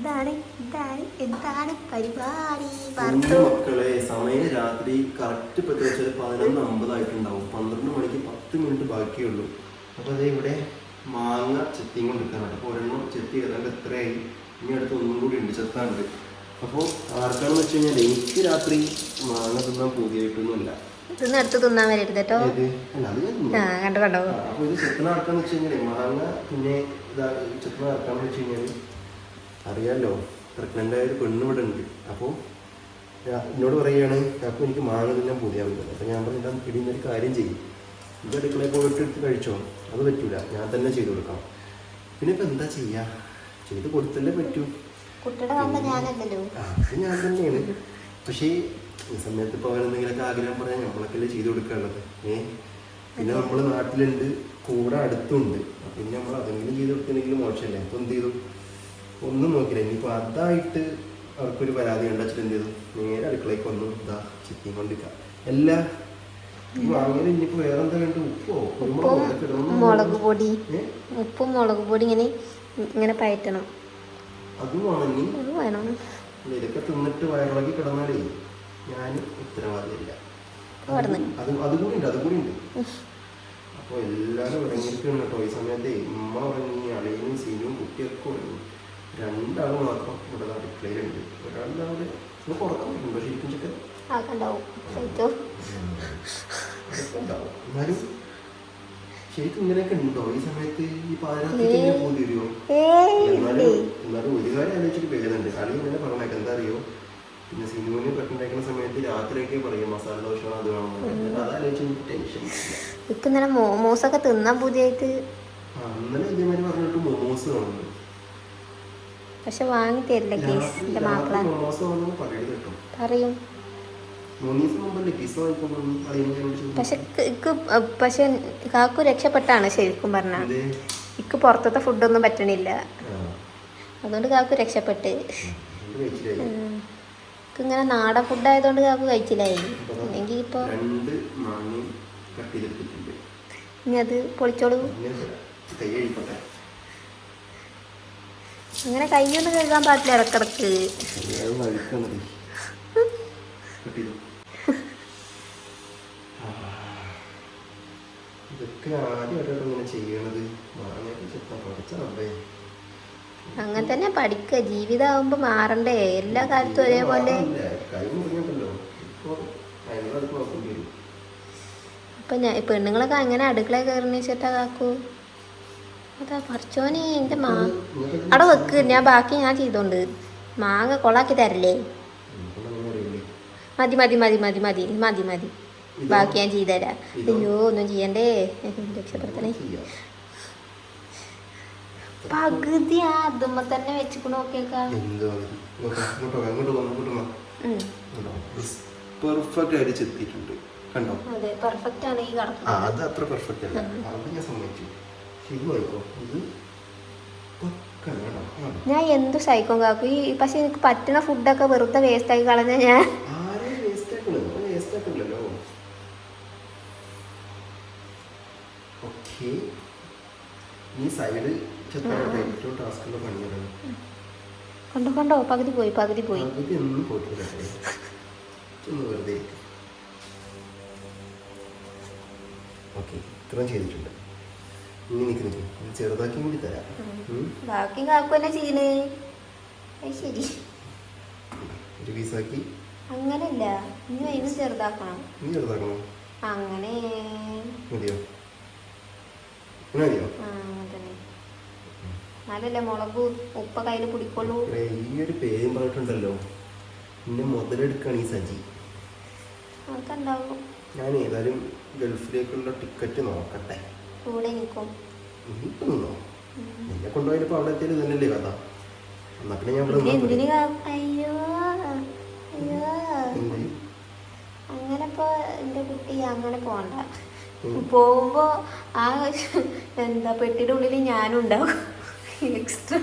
ഇതാണ് എന്താണ് എന്താണ് പരിപാടി? മക്കളെ സമയം രാത്രി കറക്റ്റ് ഇപ്പൊ വെച്ചാൽ പതിനൊന്ന് അമ്പതായിട്ടുണ്ടാവും. പന്ത്രണ്ട് മണിക്ക് പത്ത് മിനിറ്റ് ബാക്കിയുള്ളൂ. അപ്പൊ അതേ ഇവിടെ മാങ്ങ ചെത്തിയും കൊണ്ടിരിക്കാനാണ് അപ്പൊ ഒരെണ്ണം ചെത്തി ഏതാണ്ട് എത്രയായി? ഇനി അടുത്ത് ഒന്നും കൂടി ഉണ്ട് ചെത്താണ്ട് അപ്പോൾ ആർക്കാണെന്ന് വെച്ച് കഴിഞ്ഞാൽ എനിക്ക് രാത്രി മാങ്ങ തിന്നാൻ പൂതിയായിട്ടൊന്നുമില്ല. ഇതൊന്നും എടുത്ത് തിന്നാൻ വരരുത് കേട്ടോ കണ്ടു കണ്ടോ. അപ്പോൾ ഇത് ചെത്തണ ആർക്കാന്ന് വെച്ച് കഴിഞ്ഞാൽ മാങ്ങ പിന്നെ ഇതാ ചെത്തണ ആർക്കാന്ന് വെച്ച് കഴിഞ്ഞാൽ അറിയാലോ പ്രഗ്നന്റ് ആയ ഒരു പെണ്ണ് ഇവിടെ ഉണ്ട്. അപ്പോൾ എന്നോട് പറയുകയാണ് അപ്പോൾ എനിക്ക് മാങ്ങ തിന്നാൻ പൂതിയാവില്ല അപ്പോൾ ഞാൻ പറഞ്ഞു ഒരു കാര്യം ചെയ്യും. ഇത് അടുക്കളയിൽ പോയിട്ട് എടുത്ത് കഴിച്ചോ? അത് പറ്റൂല. ഞാൻ തന്നെ ചെയ്തു കൊടുക്കാം. പിന്നെ ഇപ്പം എന്താ ചെയ്യുക ചെയ്ത് കൊടുത്തല്ലേ പറ്റൂ. അത് ഞാൻ തന്നെയാണ്. പക്ഷേ ഈ സമയത്ത് ഇപ്പോൾ അവനെന്തെങ്കിലുമൊക്കെ ആഗ്രഹം പറയാൻ നമ്മളൊക്കെ ചെയ്തു കൊടുക്കാനുള്ളത്. ഏ? പിന്നെ നമ്മൾ നാട്ടിലുണ്ട് കൂടെ അടുത്തുണ്ട്. പിന്നെ നമ്മൾ അതെങ്കിലും ചെയ്ത് കൊടുത്തില്ലെങ്കിൽ മോശമല്ലേ? അപ്പോൾ എന്ത് ചെയ്തു? ഒന്നും നോക്കില്ല ഇനിയിപ്പോൾ അതായിട്ട് അവർക്കൊരു പരാതി ഉണ്ടാച്ചിട്ട് എന്ത് ചെയ്തു? നേരെ അടുക്കളയ്ക്ക് വന്നു ഇതാ ചിക്കൻ കൊണ്ടിരിക്കുക എല്ലാ ഈ വാങ്ങൽ ഇനിയിപ്പോൾ വേറെ എന്താ ഉപ്പോ? മുളക് പൊടി. ഉപ്പും മുളക് പൊടി ഇങ്ങനെ ഇങ്ങനെ പയറ്റണം. അതും അത് വേണം. ഇതൊക്കെ തിന്നിട്ട് വയറിളക്കി കിടന്നാലേ ഞാൻ ഉത്തരവാദിയല്ല. അത് അതുകൂടി ഉണ്ട് അതുകൂടി ഉണ്ട്. അപ്പോൾ എല്ലാവരും ഉറങ്ങിയിരിക്കണം കേട്ടോ. ഈ സമയത്ത് ഉമ്മ ഉറങ്ങി അളിയനും രണ്ടാൾ മാത്രം ഇവിടെ നാട്ടിൽ ഒരാളുടെ ഉണ്ട് നമുക്ക് ഉറക്കം വരുന്നുണ്ടോ ശരിക്കും ചെക്കൻ. ആക്കണ്ടാവും കഴിച്ചോ അതൊക്കെ ഉണ്ടാവും എന്നാലും ശരിക്കും ഇങ്ങനെയൊക്കെ ഉണ്ടോ? ഈ സമയത്ത് ഈ പാതിരാത്രിക്ക് ഇങ്ങനെ പോയി വരുമോ എന്നാലും എന്നാലും ഒരു കാര്യം ആലോചിച്ചിട്ട് വേദനുണ്ട് കളി ഇങ്ങനെ പറഞ്ഞേക്കാം എന്താ അറിയോ പിന്നെ സിനിമയിൽ പെട്ടുണ്ടാക്കുന്ന സമയത്ത് രാത്രിയൊക്കെ പറയും മസാല ദോശ അത് വേണം? അതാലോചിച്ച് എനിക്ക് ടെൻഷൻ ഇന്നലെ മോമോസൊക്കെ തിന്നാൻ പൂതിയായിട്ട് അന്നലെ ഇതേമാതിരി പറഞ്ഞിട്ട് മോമോസ് വേണം പക്ഷെ വാങ്ങി തരില്ല കേസ് എന്റെ എന്റെ മാപ്പിള. പറയും. പക്ഷെ ഇക്ക് പക്ഷെ കാക്കു രക്ഷപ്പെട്ടാണ് ശരിക്കും പറഞ്ഞാൽ? ഇക്ക് പുറത്തത്തെ ഫുഡൊന്നും പറ്റണില്ല. അതുകൊണ്ട് കാക്കു രക്ഷപ്പെട്ട്. ഇങ്ങനെ നാടൻ ഫുഡായതുകൊണ്ട് കാക്കു കഴിച്ചില്ലായി. അല്ലെങ്കിൽ ഇപ്പോൾ ഇനി അത് പൊളിച്ചോളൂ. അങ്ങനെ കൈയൊന്നും കഴുകാൻ പാടില്ല ഇടക്കിടക്ക്. അങ്ങനെ തന്നെ പഠിക്ക. ജീവിതമാകുമ്പോൾ മാറണ്ടേ. എല്ലാ കാലത്തും ഒരേപോലെ. അപ്പൊ ഞാൻ പെണ്ണുങ്ങളൊക്കെ അങ്ങനെ അടുക്കള കയറി വെച്ചിട്ടാ കാക്കു? അതാ പറിച്ചോനെ എന്റെ മാ അവിടെ വെക്ക് ഞാൻ ബാക്കി ഞാൻ ചെയ്തോണ്ട്. മാങ്ങ കൊളാക്കി തരല്ലേ? മതി മതി മതി മതി മതി മതി മതി? ബാക്കി ഞാൻ ചെയ്തുതരാം അയ്യോ ഒന്നും ചെയ്യണ്ടേ? രക്ഷപ്പെടുത്തണേ. പകുതി അതുമ്മ തന്നെ വെച്ചിക്കണ നോക്കിയേക്കാം. പെർഫെക്റ്റ് ആയിട്ട് ചെത്തിയിട്ടുണ്ട്. കണ്ടോ? അതെ പെർഫെക്റ്റ് ആണ് ഈ ആ കടക്കുന്നത് അത് അത്ര പെർഫെക്റ്റ് അല്ല. അത് ഞാൻ സമ്മതിച്ചു. ഞാൻ എന്തു സഹിക്കും കാക്കു? ഈ പക്ഷെ എനിക്ക് പറ്റുന്ന ഫുഡൊക്കെ വെറുതെ വേസ്റ്റ് ആക്കി കളഞ്ഞ ഞാൻ. കണ്ടോ കണ്ടോ. പകുതി പോയി പകുതി പോയി. ഓക്കെ ഇത്രയും ചെയ്തിട്ടുണ്ട്. ഇനി ചെറുതാക്കി കൂടി തരാം. ബാക്കി ചെയ്യണേ? ശരി. ഒരു പീസാക്കി. അങ്ങനല്ല. ഇനി അതിന് ചെറുതാക്കണം. നീ ചെറുതാക്കണോ? അങ്ങനെ. മതിയോ? മതിയോ? എന്നാലല്ലേ മുളക് ഉപ്പ കയ്യിൽ പിടിക്കുള്ളൂ. ഇവിടെ ഈ ഒരു പേരും പറഞ്ഞിട്ടുണ്ടല്ലോ. എന്നെ മുതലെടുക്കാണ് ഈ സജി. അതൊക്കെ ഉണ്ടാവും ഞാൻ ഏതായാലും ഗൾഫിലേക്കുള്ള ടിക്കറ്റ് നോക്കട്ടെ. കൂടെ നിൽക്കും നിന്നെ കൊണ്ടുപോയപ്പോ അവിടെ എത്തിയത് തന്നെയല്ലേ കഥ. എന്നാ പിന്നെ ഞാൻ ഇവിടെ അയ്യോ അയ്യോ. അങ്ങനെ ഇപ്പോ എന്റെ കുട്ടി അങ്ങനെ പോണ്ട. പോകുമ്പോ ആ എന്താ പെട്ടിയുടെ ഉള്ളിൽ ഞാനും ഉണ്ടാവും എക്സ്ട്രാ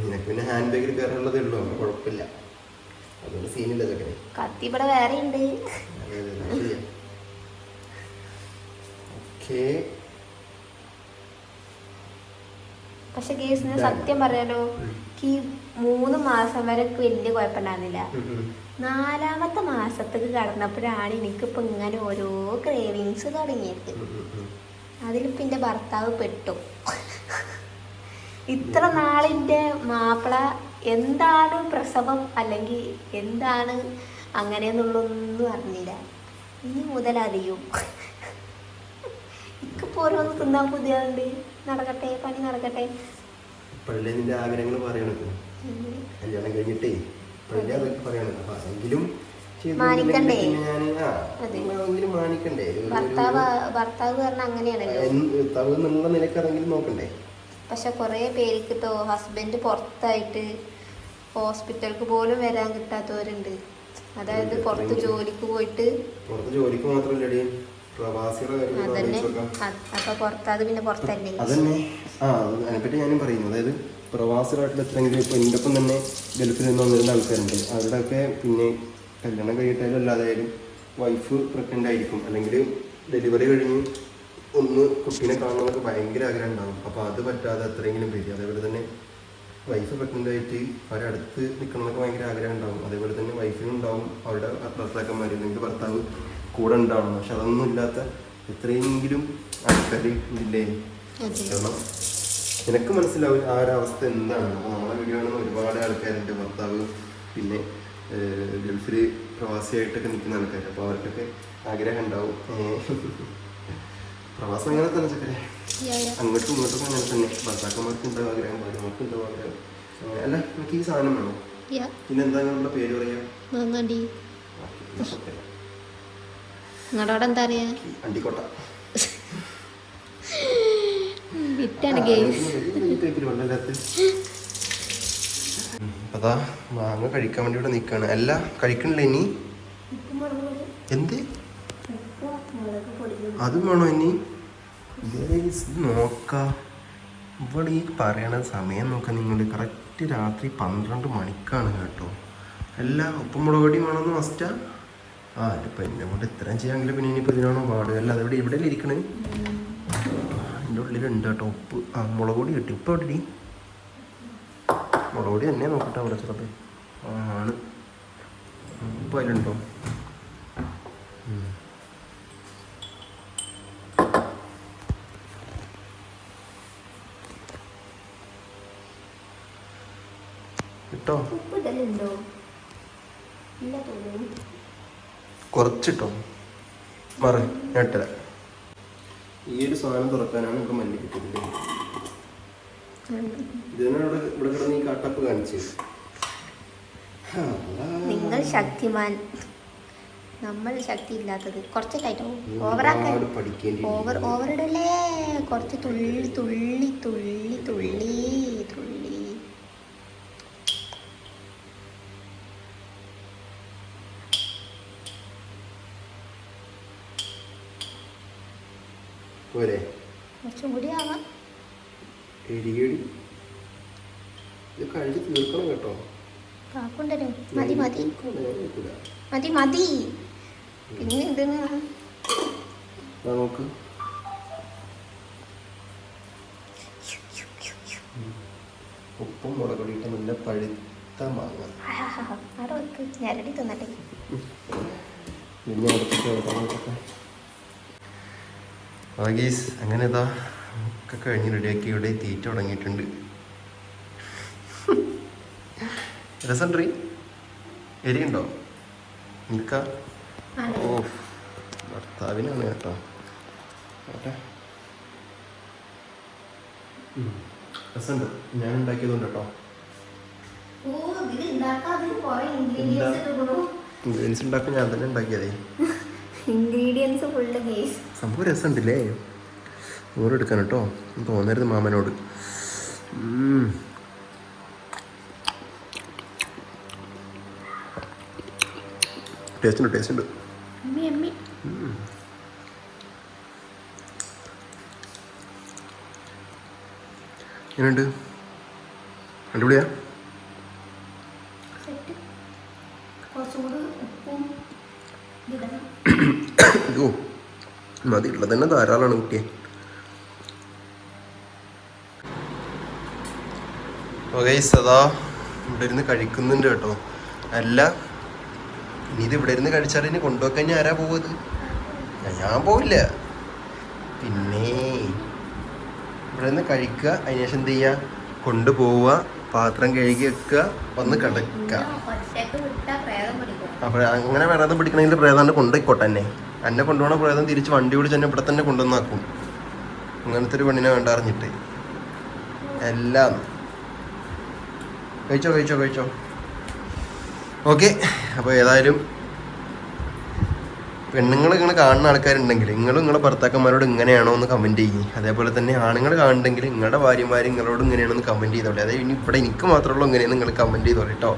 നിനക്ക് പിന്നെ ഹാൻഡ് ബാഗിൽ കയറാനുള്ളതേ ഉള്ളൂ. കുഴപ്പമില്ല. അതുകൊണ്ട് സീനില്ല ചക്കരെ കത്തി ഇവിടെ വേറെ ഉണ്ട് ഓക്കെ പക്ഷെ കേസിന് സത്യം പറയാലോ ഈ മൂന്ന് മാസം വരെ എനിക്ക് വലിയ കുഴപ്പമുണ്ടായിരുന്നില്ല. നാലാമത്തെ മാസത്തേക്ക് കടന്നപ്പോഴാണ് എനിക്കിപ്പോൾ ഇങ്ങനെ ഓരോ ക്രേവിങ്സ് തുടങ്ങിയത്. അതിലിപ്പോൾ എന്റെ ഭർത്താവ് പെട്ടു. ഇത്ര നാളിന്റെ മാപ്പിള എന്താണ് പ്രസവം അല്ലെങ്കിൽ എന്താണ് അങ്ങനെയെന്നുള്ളൊന്നും അറിഞ്ഞില്ല. ഇനി മുതൽ അറിയും എനിക്കിപ്പോൾ ഓരോന്ന് തിന്നാൻ പുതിയുണ്ട് നടക്കട്ടെ പണി നടക്കട്ടെ. ഇപ്പോഴല്ലേ നിന്റെ ആഗ്രഹങ്ങൾ പറയണത്? കല്യാണം കഴിഞ്ഞിട്ടേ ഇപ്പോഴല്ലേ അതൊക്കെ പറയണത്? അപ്പൊ എങ്കിലും മാനിക്കണ്ടേ? മാനിക്കണ്ടേ? ഭർത്താവ് ഭർത്താവ് പറഞ്ഞ അങ്ങനെയാണല്ലോ. എന്നുള്ള നിലയ്ക്ക് നോക്കണ്ടേ? പക്ഷെ കുറേ പേർക്ക് ഇപ്പോൾ ഹസ്ബൻഡ് പുറത്തായിട്ട് ഹോസ്പിറ്റലിക്ക് പോലും വരാൻ കിട്ടാത്തവരുണ്ട്. അതായത് പുറത്ത് ജോലിക്ക് പോയിട്ട് പുറത്ത് ജോലിക്ക് മാത്രമല്ലടി. അതന്നെ. അപ്പൊ പുറത്താത് പിന്നെ പുറത്തല്ലേ? അതന്നെ. ആ അത് അതിനെപ്പറ്റി ഞാനും പറയുന്നു. അതായത് പ്രവാസികളായിട്ടുള്ള എത്രയെങ്കിലും ഇപ്പൊ എന്റെ ഒപ്പം തന്നെ ഗൾഫിൽ നിന്ന് വന്നിരുന്ന ആൾക്കാരുണ്ട്. അവരുടെയൊക്കെ പിന്നെ കല്യാണം കഴിഞ്ഞിട്ടായാലും അല്ലാതായാലും വൈഫ് പ്രഗ്നന്റ് ആയിരിക്കും. അല്ലെങ്കിൽ ഡെലിവറി കഴിഞ്ഞ് ഒന്ന് കുട്ടീനെ കാണണമെന്നൊക്കെ ഭയങ്കര ആഗ്രഹം ഉണ്ടാകും അപ്പോൾ അത് പറ്റാതെ എത്രയെങ്കിലും പേര്. അതേപോലെ തന്നെ വൈഫ് പ്രഗ്നന്റ് ആയിട്ട് അവരെ അടുത്ത് നിൽക്കണമെന്നൊക്കെ ഭയങ്കര ആഗ്രഹം ഉണ്ടാകും അതേപോലെ തന്നെ വൈഫിനും ഉണ്ടാവും അവരുടെ ഭർത്താക്കന്മാർ അല്ലെങ്കിൽ ഭർത്താവ് കൂടെ ഉണ്ടാവണം. പക്ഷെ അതൊന്നും ഇല്ലാത്ത എത്രയെങ്കിലും ആൾക്കാർ ഇല്ലേ. കാരണം നിനക്ക് മനസ്സിലാവും ആ ഒരു അവസ്ഥ എന്താണ്. അപ്പോൾ നമ്മളെ വീഡിയോ കാണുന്ന ഒരുപാട് ആൾക്കാരുണ്ട്. ഭർത്താവ് പിന്നെ ഗൾഫിൽ ഗൾഫിൽ പ്രവാസിയായിട്ടൊക്കെ നിൽക്കുന്ന ആൾക്കാർ അപ്പോൾ അവർക്കൊക്കെ ആഗ്രഹം ഉണ്ടാവും. പ്രവാസം അങ്ങനെ തന്നെ ചക്കരെ. അങ്ങോട്ടും ഇങ്ങോട്ടും അങ്ങനെ തന്നെ. ഭർത്താക്കന്മാർക്ക് ഉണ്ടാവും ആഗ്രഹം. ഭാര്യമാർക്ക് ഉണ്ടാവും ആഗ്രഹം. അല്ല എനിക്ക് ഈ സാധനം വേണം? പിന്നെന്താ നിങ്ങളുടെ പേര് പറയാ? വാങ്ങാണ്ടി അവിടെ നിങ്ങളുടെ എന്താ അറിയാ? വിറ്റാണ് ഗെയിംസ് അതാ? മാങ്ങ കഴിക്കാൻ വേണ്ടി ഇവിടെ നിൽക്കുകയാണ് അല്ല കഴിക്കണില്ല ഇനി? എന്ത്? അതും വേണോ ഇനി? നോക്ക. ഇവിടെ ഈ പറയണ സമയം നോക്ക നിങ്ങൾ കറക്റ്റ് രാത്രി പന്ത്രണ്ട് മണിക്കാണ് കേട്ടോ. എല്ലാ ഉപ്പുമുളക് പൊടി വേണമെന്ന് മസ്റ്റാ ആ ഇപ്പം എന്നെ കൊണ്ട് ഇത്രയും ചെയ്യാമെങ്കിൽ പിന്നെ ഇനിയിപ്പോൾ ഇതിനാണോ പാട് അല്ല ഇവിടെ ഇരിക്കണേ? എന്റെ ഉള്ളിലുണ്ട് കേട്ടോ ഉപ്പ്. ആ മുളക് പൊടി കിട്ടി. ഉപ്പ് എവിടെ മുളക് പൊടി തന്നെ നോക്കട്ടെ അവിടെ ചിലപ്പോൾ ആണ്. ഉപ്പ് അതിലുണ്ടോ? ഇട്ടോ ഉപ്പ് ഇടലുണ്ടോ? ഇല്ല തോന്നുന്നു. കുറച്ചിട്ടോ മറ ഞെട്ടല. ഈ ഒരു സാധനം തുറക്കാനാണ് ഇവിടെ മല്ലി കിട്ടുന്നത് ഇതിനാണ് ഇവിടെ ഇവിടെ കിടന്ന് ഈ കട്ടപ്പ് കാണിച്ചത്. നിങ്ങൾ ശക്തിമാൻ. നമ്മൾ ശക്തി ഇല്ലാത്തത് കുറച്ച് ടൈറ്റോ ഓവറാക്കാൻ ഓവർ ഓവർ ഇടല്ലേ കുറച്ച് തുള്ളി തുള്ളി തുള്ളി തുള്ളി തുള്ളി. പോരെ. എരിയടി. ഇത് കഴിച്ച് തീർക്കണം കേട്ടോ. മതി മതി. മതി മതി. പിന്നെ എന്തിനാ ദാ നോക്ക്. ഉപ്പും മുളകൊടിയിട്ട് നല്ല പഴുത്ത മാങ്ങ. ഞരടി തിന്നട്ടെ. പിന്നെ വെക്കാം ഗീസ് അങ്ങനെ ഇതാ ഒക്കെ കഴിഞ്ഞ് റെഡിയാക്കി ഇവിടെ തീറ്റ തുടങ്ങിയിട്ടുണ്ട്. രസമുണ്ട് എരിയുണ്ടോ? നിൽക്ക. ഓ ഭർത്താവിനാണ് കേട്ടോ. ഓട്ടെ രസമുണ്ട്. ഞാൻ ഉണ്ടാക്കിയതുകൊണ്ട് കേട്ടോ. ഇൻഗ്രീഡിയൻസ് ഉണ്ടാക്കാൻ ഞാൻ തന്നെ ഉണ്ടാക്കിയതേ. ഇൻഗ്രീഡിയൻസ് ഫുള്ള് ഗേസ് സംഭവം രസമുണ്ടല്ലേ? ഓരെടുക്കാൻ കേട്ടോ തോന്നരുത് മാമനോട്. ടേസ്റ്റ് ഉണ്ട് ടേസ്റ്റ് ഉണ്ട്. എങ്ങനെയുണ്ട്? അടിപൊളിയാ? കുറച്ചും കൂടി ഉപ്പും ഓ മതി ഉള്ളത് തന്നെ ധാരാളമാണ് കുട്ടിയെ. ഓക്കെ സദാ ഇവിടെ ഇരുന്ന് കഴിക്കുന്നുണ്ട് കേട്ടോ. അല്ല ഇനി ഇത് ഇവിടെ ഇരുന്ന് കഴിച്ചാൽ ഇനി കൊണ്ടുപോക്കാൻ ഇനി ആരാ പോവത് ഞാൻ പോവില്ല. പിന്നെ ഇവിടെ നിന്ന് കഴിക്കുക അതിനുശേഷം എന്ത് ചെയ്യുക? കൊണ്ടുപോവുക പാത്രം കഴുകി വെക്കുക വന്ന് കിടക്കുക. അപ്പോൾ അങ്ങനെ പ്രേതം പിടിക്കണമെങ്കിൽ പ്രേതാണ്ട് കൊണ്ടുപോയിക്കോട്ടെ എന്നെ. എന്നെ കൊണ്ടുപോകണ പ്രേതം തിരിച്ച് വണ്ടി ഓടിച്ച് തന്നെ ഇവിടെ തന്നെ കൊണ്ടുവന്നാക്കും. അങ്ങനത്തെ ഒരു പെണ്ണിനെ വേണ്ട അറിഞ്ഞിട്ട്. എല്ലാം. കഴിച്ചോ കഴിച്ചോ കഴിച്ചോ? ഓക്കെ. അപ്പോൾ ഏതായാലും പെണ്ണുങ്ങൾ നിങ്ങൾ കാണുന്ന ആൾക്കാരുണ്ടെങ്കിൽ നിങ്ങൾ നിങ്ങളുടെ ഭർത്താക്കന്മാരോട് ഇങ്ങനെയാണോ എന്ന് കമന്റ് ചെയ്യും. അതേപോലെ തന്നെ ആണുങ്ങൾ കാണുന്നുണ്ടെങ്കിൽ നിങ്ങളുടെ ഭാര്യമാർ നിങ്ങളോട് ഇങ്ങനെയാണെന്ന് കമന്റ് ചെയ്തോളെ. അതായത് ഇനി ഇവിടെ എനിക്ക് മാത്രമുള്ള ഇങ്ങനെയാണ് നിങ്ങൾ കമന്റ് ചെയ്തോളൂ കേട്ടോ.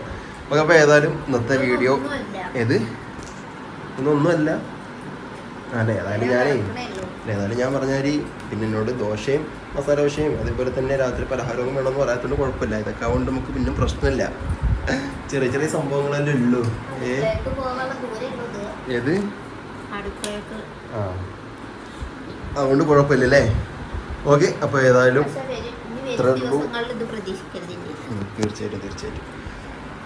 അപ്പോൾ ഏതായാലും ഇന്നത്തെ വീഡിയോ. ഏത്? ഇന്നൊന്നുമല്ല. അതെ ഏതായാലും ഞാനേ ഏതായാലും ഞാൻ പറഞ്ഞാൽ പിന്നെ എന്നോട് ദോശയും മസാല ദോശയും അതേപോലെ തന്നെ രാത്രി പലഹാരവും വേണമെന്ന് പറയാത്തതുകൊണ്ട് കുഴപ്പമില്ല. ഇതൊക്കെ അതുകൊണ്ട് നമുക്ക് പിന്നെ പ്രശ്നമില്ല. ചെറിയ ചെറിയ സംഭവങ്ങളല്ലേ ഉള്ളൂ. ഏത്? ആ. അതുകൊണ്ട് കുഴപ്പമില്ലല്ലേ? ഓക്കെ അപ്പോൾ ഏതായാലും തീർച്ചയായിട്ടും തീർച്ചയായിട്ടും.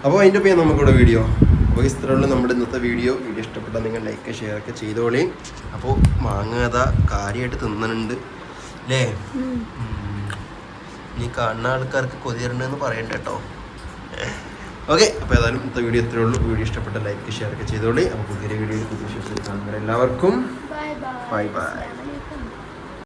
അപ്പോൾ അതിന്റെ പേര് നമുക്കിവിടെ വീഡിയോ അപ്പോൾ ഇത്രയുള്ള നമ്മുടെ ഇന്നത്തെ വീഡിയോ വീഡിയോ ഇഷ്ടപ്പെട്ടാൽ നിങ്ങൾ ലൈക്ക് ഷെയർ ഒക്കെ ചെയ്തോളി. അപ്പോൾ മാങ്ങാത കാര്യമായിട്ട് തിന്നണുണ്ട്. അല്ലേ. ഇനി കാണുന്ന ആൾക്കാർക്ക് കൊതിരണ്ടെന്ന് പറയണ്ട കേട്ടോ. ഓക്കെ അപ്പോൾ ഏതായാലും ഇന്നത്തെ വീഡിയോ ഇത്രയേ ഉള്ളൂ. വീഡിയോ ഇഷ്ടപ്പെട്ട ലൈക്ക് ഷെയർ ഒക്കെ ചെയ്തോളി. അപ്പോൾ പുതിയ വീഡിയോ പുതിയ വിശേഷം ബൈ ബൈ.